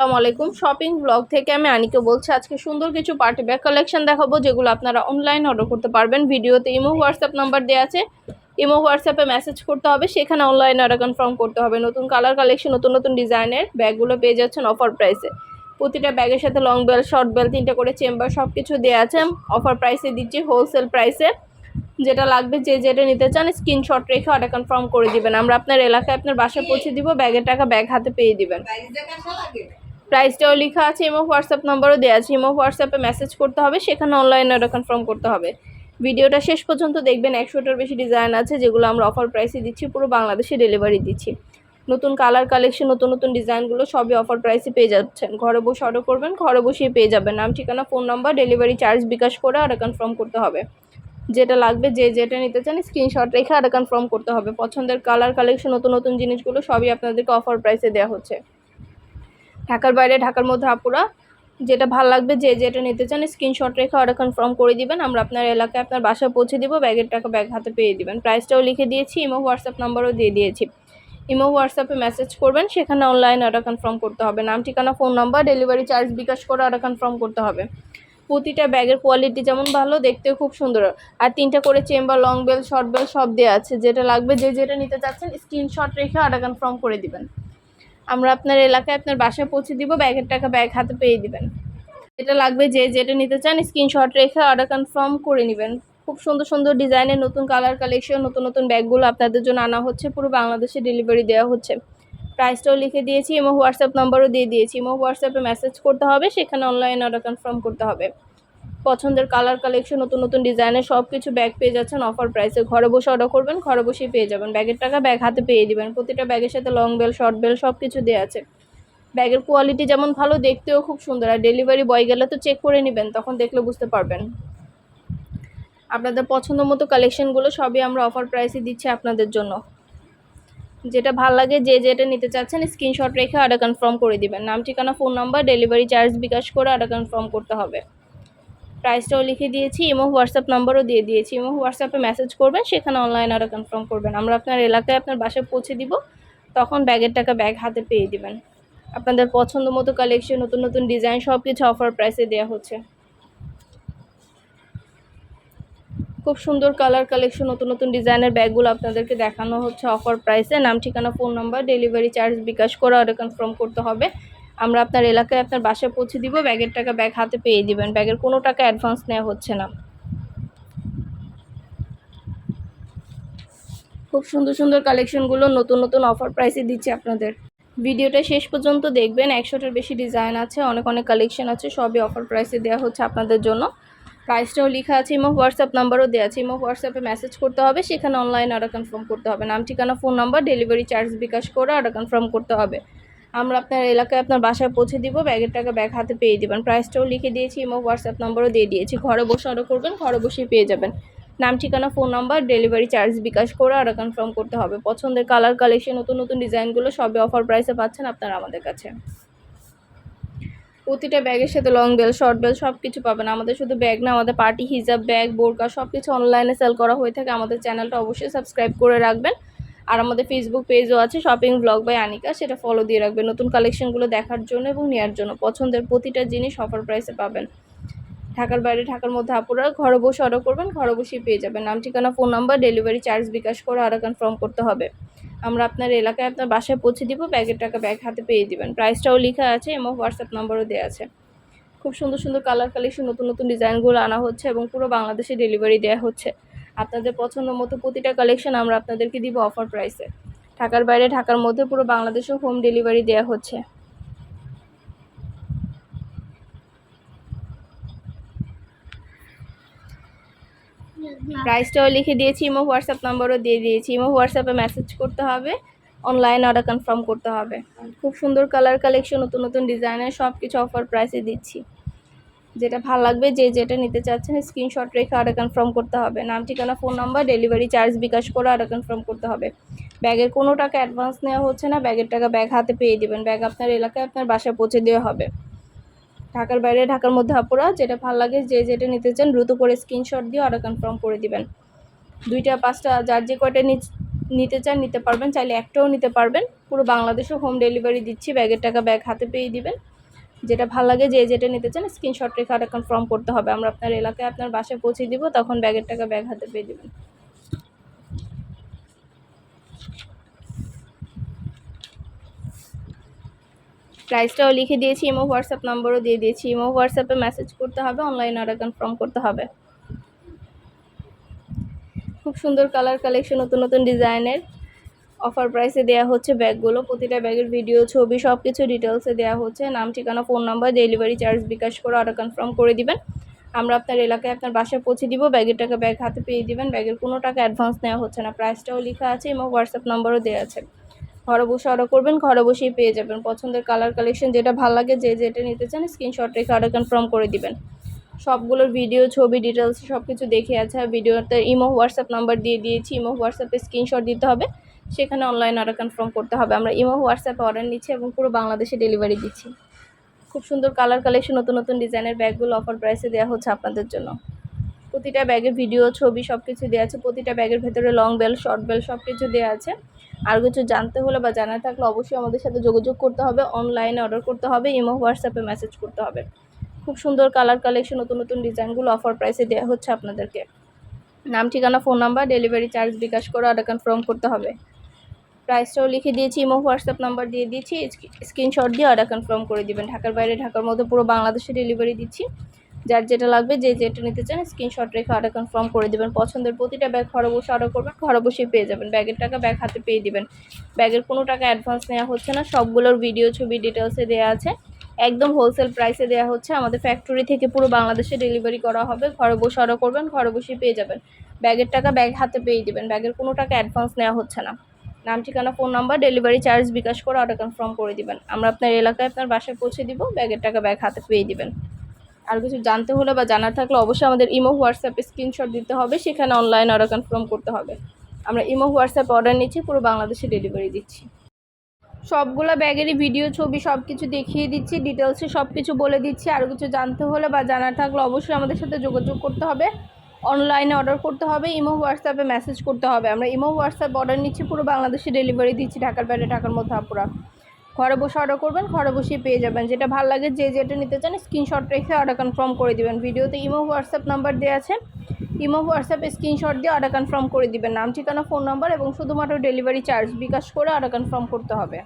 আসসালামু আলাইকুম। Shopping blog থেকে আমি আনিকে বলছি, আজকে সুন্দর কিছু পার্টি ব্যাগ কালেকশন দেখাবো, যেগুলো আপনারা অনলাইন অর্ডার করতে পারবেন। ভিডিওতে ইমো হোয়াটসঅ্যাপ নাম্বার দেওয়া আছে। ইমো হোয়াটসঅ্যাপে মেসেজ করতে হবে, সেখানে অনলাইন অর্ডার কনফার্ম করতে হবে। নতুন কালার কালেকশন নতুন নতুন ডিজাইনের ব্যাগগুলো পেয়ে যাচ্ছেন অফার প্রাইসে প্রতিটা ব্যাগের সাথে লং বেল শর্ট বেল তিনটে করে চেম্বার সব কিছু দেওয়া আছে অফার প্রাইসে দিচ্ছি হোলসেল প্রাইসে যেটা লাগবে, যে যেটা নিতে চান স্ক্রিনশট রেখে অর্ডার কনফার্ম করে দিবেন। আমরা আপনার এলাকায় আপনার বাসায় পৌঁছে দিব ব্যাগের টাকা ব্যাগ হাতে পেয়ে দিবেন। প্রাইসটাও লেখা আছে ইমো হোয়াটসঅ্যাপ নাম্বারও দেওয়া আছে। ইমো হোয়াটসঅ্যাপে মেসেজ করতে হবে, সেখানে অনলাইনে অর্ডার কনফার্ম করতে হবে। ভিডিওটা শেষ পর্যন্ত দেখবেন, একশোটার বেশি ডিজাইন আছে যেগুলো আমরা অফার প্রাইসে দিচ্ছি, পুরো বাংলাদেশে ডেলিভারি দিচ্ছি। নতুন কালার কালেকশন নতুন নতুন ডিজাইনগুলো সবই অফার প্রাইসে পেয়ে যাচ্ছেন। ঘরে বসে অর্ডার করবেন, ঘরে বসেই পেয়ে যাবেন। নাম, ঠিকানা phone number delivery charge bKash করে অর্ডার কনফার্ম করতে হবে। যেটা লাগবে, যে যেটা নিতে চান স্ক্রিনশট রেখে অর্ডার কনফার্ম করতে হবে। পছন্দের কালার কালেকশন নতুন নতুন জিনিসগুলো সবই আপনাদেরকে অফার প্রাইসে দেওয়া হচ্ছে। ঢাকার বাইরে, ঢাকার মধ্যে আপুরা যেটা ভালো লাগবে, যে যেটা নিতে চান স্ক্রিনশট রেখে অর্ডার কনফার্ম করে দিবেন। আমরা আপনার এলাকায় আপনার বাসায় পৌঁছে দিব ব্যাগের টাকা ব্যাগ হাতে পেয়ে দিবেন। প্রাইসটাও লিখে দিয়েছি ইমো হোয়াটসঅ্যাপ নাম্বারও দিয়ে দিয়েছি। ইমো হোয়াটসঅ্যাপে মেসেজ করবেন, সেখানে অনলাইন অর্ডার কনফার্ম করতে হবে। নাম, ঠিকানা phone number delivery charge bKash করে অর্ডার কনফার্ম করতে হবে। প্রতিটা ব্যাগের কোয়ালিটি যেমন ভালো, দেখতেও খুব সুন্দর। আর তিনটা করে chamber long bell short bell সব দেওয়া আছে। যেটা লাগবে, যে যেটা নিতে চাচ্ছেন স্ক্রিনশট রেখে অর্ডার কনফার্ম করে দিবেন। আমরা আপনার এলাকায় আপনার বাসায় পৌঁছে দিব, ব্যাগের টাকা ব্যাগ হাতে পেয়ে দিবেন। যেটা লাগবে যে যেটা নিতে চান স্ক্রিনশট রেখে অর্ডার কনফার্ম করে নেবেন। খুব সুন্দর সুন্দর ডিজাইনের নতুন কালার কালেকশন নতুন নতুন ব্যাগগুলো আপনাদের জন্য আনা হচ্ছে, পুরো বাংলাদেশে ডেলিভারি দেওয়া হচ্ছে। প্রাইসটাও লিখে দিয়েছি এবং হোয়াটসঅ্যাপ নাম্বারও দিয়ে দিয়েছি। এবং হোয়াটসঅ্যাপে মেসেজ করতে হবে, সেখানে অনলাইন অর্ডার কনফার্ম করতে হবে। পছন্দের কালার কালেকশন নতুন নতুন ডিজাইনের সব কিছু ব্যাগ পেয়ে যাচ্ছেন অফার প্রাইসে ঘরে বসে অর্ডার করবেন, ঘরে বসেই পেয়ে যাবেন। ব্যাগের টাকা ব্যাগ হাতে পেয়ে দিবেন। প্রতিটা ব্যাগের সাথে লং বেল শর্ট বেল সব কিছু দেওয়া আছে ব্যাগের কোয়ালিটি যেমন ভালো, দেখতেও খুব সুন্দর। আর ডেলিভারি বয় গেলে তো চেক করে নেবেন, তখন দেখলে বুঝতে পারবেন। আপনাদের পছন্দ মতো কালেকশনগুলো সবই আমরা অফার প্রাইসে দিচ্ছি আপনাদের জন্য। যেটা ভালো লাগে, যে যেটা নিতে চাচ্ছেন স্ক্রিনশট রেখে অর্ডার কনফার্ম করে দিবেন। নাম, ঠিকানা phone number delivery charge bKash করে অর্ডার কনফার্ম করতে হবে। প্রাইসটাও লিখে দিয়েছি ইমো হোয়াটসঅ্যাপ নাম্বারও দিয়ে দিয়েছি ইমো হোয়াটসঅ্যাপে মেসেজ করবেন, সেখানে অনলাইন আরও কনফার্ম করবেন। আমরা আপনার এলাকায় আপনার বাসায় পৌঁছে দিব, তখন ব্যাগের টাকা ব্যাগ হাতে পেয়ে দিবেন। আপনাদের পছন্দ মতো কালেকশন নতুন নতুন ডিজাইন সব কিছু অফার প্রাইসে দেওয়া হচ্ছে। খুব সুন্দর কালার কালেকশন নতুন নতুন ডিজাইনের ব্যাগগুলো আপনাদেরকে দেখানো হচ্ছে অফার প্রাইসে নাম, ঠিকানা phone number delivery charge bKash করে অর্ডার কনফার্ম করতে হবে। আমরা আপনার এলাকায় আপনার বাসায় পৌঁছে দিব, ব্যাগের টাকা ব্যাগ হাতে পেয়ে দিবেন। ব্যাগের কোনো টাকা অ্যাডভান্স নেওয়া হচ্ছে না। খুব সুন্দর সুন্দর কালেকশনগুলো নতুন নতুন অফার প্রাইসে দিচ্ছে আপনাদের। ভিডিওটা শেষ পর্যন্ত দেখবেন। একশোটার বেশি ডিজাইন আছে, অনেক অনেক কালেকশন আছে, সবই অফার প্রাইসে দেওয়া হচ্ছে আপনাদের জন্য। প্রাইসটাও লেখা আছে, ইমো হোয়াটসঅ্যাপ নাম্বারও দেওয়া আছে। ইমো হোয়াটসঅ্যাপে মেসেজ করতে হবে, সেখানে অনলাইন অর্ডার কনফার্ম করতে হবে। নাম, ঠিকানা phone number delivery charge bKash করে অর্ডার কনফার্ম করতে হবে। আমরা আপনার এলাকায় আপনার বাসায় পৌঁছে দিব, ব্যাগের টাকা ব্যাগ হাতে পেয়ে দেবেন। প্রাইসটাও লিখে দিয়েছি এবং হোয়াটসঅ্যাপ নম্বরও দিয়ে দিয়েছি। ঘরে বসে অর্ডার করবেন, ঘরে বসেই পেয়ে যাবেন। নাম, ঠিকানা phone number delivery charge bKash করে অর্ডার কনফার্ম করতে হবে। পছন্দের কালার কালেকশন নতুন নতুন ডিজাইনগুলো সবই অফার প্রাইসে পাচ্ছেন আপনারা আমাদের কাছে। প্রতিটা ব্যাগের সাথে লং বেল শর্ট বেল সব কিছু পাবেন। আমাদের শুধু ব্যাগ না, আমাদের পার্টি হিজাব ব্যাগ বোরকা সব কিছু অনলাইনে সেল করা হয়ে থাকে। আমাদের চ্যানেলটা অবশ্যই সাবস্ক্রাইব করে রাখবেন। আর আমাদের ফেসবুক পেজও আছে শপিং ব্লগ বাই আনিকা সেটা ফলো দিয়ে রাখবেন। নতুন কালেকশনগুলো দেখার জন্য এবং নেওয়ার জন্য। পছন্দের প্রতিটা জিনিস অফার প্রাইসে পাবেন। ঢাকার বাইরে, ঢাকার মধ্যে আপুরা ঘরে বসে অর্ডার করবেন, ঘরে বসেই পেয়ে যাবেন। নাম, ঠিকানা phone number delivery charge bKash করে অর্ডার কনফার্ম করতে হবে। আমরা আপনার এলাকায় আপনার বাসায় পৌঁছে দিব ব্যাগের টাকা ব্যাগ হাতে পেয়ে দিবেন। প্রাইসটাও লেখা আছে, এবং হোয়াটসঅ্যাপ নাম্বারও দেওয়া আছে। খুব সুন্দর সুন্দর কালার কালেকশন নতুন নতুন ডিজাইনগুলো আনা হচ্ছে এবং পুরো বাংলাদেশে ডেলিভারি দেওয়া হচ্ছে। আপনাদের পছন্দ মতো প্রতিটা কালেকশন আমরা আপনাদেরকে দিব অফার প্রাইসে ঢাকার বাইরে, ঢাকার মধ্যে পুরো বাংলাদেশেও হোম ডেলিভারি দেওয়া হচ্ছে। প্রাইসটাও লিখে দিয়েছি ইমো হোয়াটসঅ্যাপ নাম্বারও দিয়ে দিয়েছি। ইমো হোয়াটসঅ্যাপে মেসেজ করতে হবে অনলাইন অর্ডার কনফার্ম করতে হবে। খুব সুন্দর কালার কালেকশন নতুন নতুন ডিজাইনের সব কিছু অফার প্রাইসে দিচ্ছি। যেটা ভালো লাগবে, যে যেটা নিতে চাচ্ছেন স্ক্রিনশট রেখে অর্ডার কনফার্ম করতে হবে। নাম, ঠিকানা phone number delivery charge bKash করে অর্ডার কনফার্ম করতে হবে। ব্যাগের কোনো টাকা অ্যাডভান্স নেওয়া হচ্ছে না, ব্যাগের টাকা ব্যাগ হাতে পেয়ে দেবেন। ব্যাগ আপনার এলাকায় আপনার বাসায় পৌঁছে দেওয়া হবে। ঢাকার বাইরে, ঢাকার মধ্যে আপুরা, যেটা ভালো লাগে, যে যেটা নিতে চান দ্রুত করে স্ক্রিনশট দিয়ে অর্ডার কনফার্ম করে দিবেন। দুইটা, পাঁচটা, যার যে কয়টা নিতে চান নিতে পারবেন। চাইলে একটাও নিতে পারবেন। পুরো বাংলাদেশে হোম ডেলিভারি দিচ্ছি, ব্যাগের টাকা ব্যাগ হাতে পেয়ে দিবেন। যেটা ভালো লাগে যে যেটা নিতে চান স্ক্রিনশট রেখে অর্ডার কনফার্ম করতে হবে। আমরা আপনার এলাকায় আপনার বাসায় পৌঁছে দিব, তখন ব্যাগের টাকা ব্যাগ হাতে পেয়ে দেবেন প্রাইসটাও লিখে দিয়েছি, ইমো, হোয়াটসঅ্যাপ নাম্বারও দিয়ে দিয়েছি। ইমো, হোয়াটসঅ্যাপে মেসেজ করতে হবে অনলাইন অর্ডার কনফার্ম করতে হবে। খুব সুন্দর কালার কালেকশন নতুন নতুন ডিজাইনের অফার প্রাইসে দেওয়া হচ্ছে ব্যাগগুলো। প্রতিটা ব্যাগের ভিডিও ছবি সব কিছু ডিটেলসে দেওয়া হচ্ছে। নাম, ঠিকানা phone number delivery charge bKash করে অর্ডার কনফার্ম করে দিবেন। আমরা আপনার এলাকায় আপনার বাসায় পৌঁছে দিব। ব্যাগের টাকা ব্যাগ হাতে পেয়ে দিবেন। ব্যাগের কোনো টাকা অ্যাডভান্স নেওয়া হচ্ছে না। প্রাইসটাও লেখা আছে এবং হোয়াটসঅ্যাপ নাম্বারও দেওয়া আছে। ঘরে বসে অর্ডার করবেন, ঘরে বসেই পেয়ে যাবেন। পছন্দের কালার কালেকশন যেটা ভালো লাগে, যে যেটা নিতে চান স্ক্রিনশট রেখে অর্ডার কনফার্ম করে দিবেন। সবগুলোর ভিডিও ছবি ডিটেলস সব কিছু দেখে আছে। আর ভিডিওতে ইমো হোয়াটসঅ্যাপ নাম্বার দিয়ে দিয়েছি। ইমো হোয়াটসঅ্যাপে স্ক্রিনশট দিতে হবে। সেখানে অনলাইন অর্ডার কনফার্ম করতে হবে। আমরা ইমো হোয়াটসঅ্যাপে অর্ডার নিচ্ছি এবং পুরো বাংলাদেশে ডেলিভারি দিচ্ছি। খুব সুন্দর কালার কালেকশন নতুন নতুন ডিজাইনের ব্যাগগুলো অফার প্রাইসে দেওয়া হচ্ছে আপনাদের জন্য। প্রতিটা ব্যাগের ভিডিও ছবি সব কিছু দেওয়া আছে। প্রতিটা ব্যাগের ভেতরে লং বেল শর্ট বেল সব কিছু দেওয়া আছে। আর কিছু জানতে হলে বা জানার থাকলে অবশ্যই আমাদের সাথে যোগাযোগ করতে হবে অনলাইনে অর্ডার করতে হবে ইমো হোয়াটসঅ্যাপে মেসেজ করতে হবে। খুব সুন্দর কালার কালেকশন নতুন নতুন ডিজাইনগুলো অফার প্রাইসে দেওয়া হচ্ছে আপনাদেরকে। নাম, ঠিকানা phone number delivery charge bKash করে অর্ডার কনফার্ম করতে হবে। প্রাইসটাও লিখে দিয়েছি ইমো হোয়াটসঅ্যাপ নাম্বার দিয়ে দিয়েছি স্ক্রিনশট দিয়ে অর্ডার কনফার্ম করে দিবেন। ঢাকার বাইরে, ঢাকার মধ্যে পুরো বাংলাদেশে ডেলিভারি দিচ্ছি। যার যেটা লাগবে, যে যেটা নিতে চান স্ক্রিনশট রেখে অর্ডার কনফার্ম করে দেবেন। পছন্দের প্রতিটা ব্যাগ ঘরে বসে অর্ডার করবেন, ঘরে বসেই পেয়ে যাবেন। ব্যাগের টাকা ব্যাগ হাতে পেয়ে দিবেন। ব্যাগের কোনো টাকা অ্যাডভান্স নেওয়া হচ্ছে না, সবগুলোর ভিডিও ছবি ডিটেলসে দেওয়া আছে। একদম হোলসেল প্রাইসে দেওয়া হচ্ছে। আমাদের ফ্যাক্টরি থেকে পুরো বাংলাদেশে ডেলিভারি করা হবে। ঘরে বসে অর্ডার করবেন, ঘরে বসেই পেয়ে যাবেন। ব্যাগের টাকা ব্যাগ হাতে পেয়ে দিবেন। ব্যাগের কোনো টাকা অ্যাডভান্স নেওয়া হচ্ছে না। নাম, ঠিকানা phone number delivery charge bKash করে অর্ডার কনফার্ম করে দিবেন। আমরা আপনার এলাকায় আপনার বাসায় পৌঁছে দিব ব্যাগের টাকা ব্যাগ হাতে পেয়ে দিবেন। আর কিছু জানতে হলে বা জানার থাকলে অবশ্যই আমাদের ইমো, হোয়াটসঅ্যাপে স্ক্রিনশট দিতে হবে, সেখানে অনলাইন অর্ডার কনফার্ম করতে হবে। আমরা ইমো, হোয়াটসঅ্যাপ অর্ডার নিচ্ছি, পুরো বাংলাদেশে ডেলিভারি দিচ্ছি। সবগুলো ব্যাগেরই ভিডিও ছবি সব কিছু দেখিয়ে দিচ্ছি ডিটেলসে সব কিছু বলে দিচ্ছি। আর কিছু জানতে হলে বা জানার থাকলে অবশ্যই আমাদের সাথে যোগাযোগ করতে হবে। অনলাইনে অর্ডার করতে হবে ইমো হোয়াটসঅ্যাপে মেসেজ করতে হবে। আমরা ইমো হোয়াটসঅ্যাপ অর্ডার নিচ্ছি, পুরো বাংলাদেশে ডেলিভারি দিচ্ছি, ঢাকার বাইরে ঢাকার মধ্যে আপুরা। ঘরে বসে অর্ডার করবেন, ঘরে বসেই পেয়ে যাবেন। যেটা ভালো লাগে, যে যেটা নিতে চান স্ক্রিনশট রেখে অর্ডার কনফার্ম করে দিবেন। ভিডিওতে ইমো হোয়াটসঅ্যাপ নাম্বার দেওয়া আছে। ইমো হোয়াটসঅ্যাপে স্ক্রিনশট দিয়ে অর্ডার কনফার্ম করে দিবেন। নাম, ঠিকানা ফোন নাম্বার এবং শুধুমাত্র ডেলিভারি চার্জ বিকাশ করে অর্ডার কনফার্ম করতে হবে।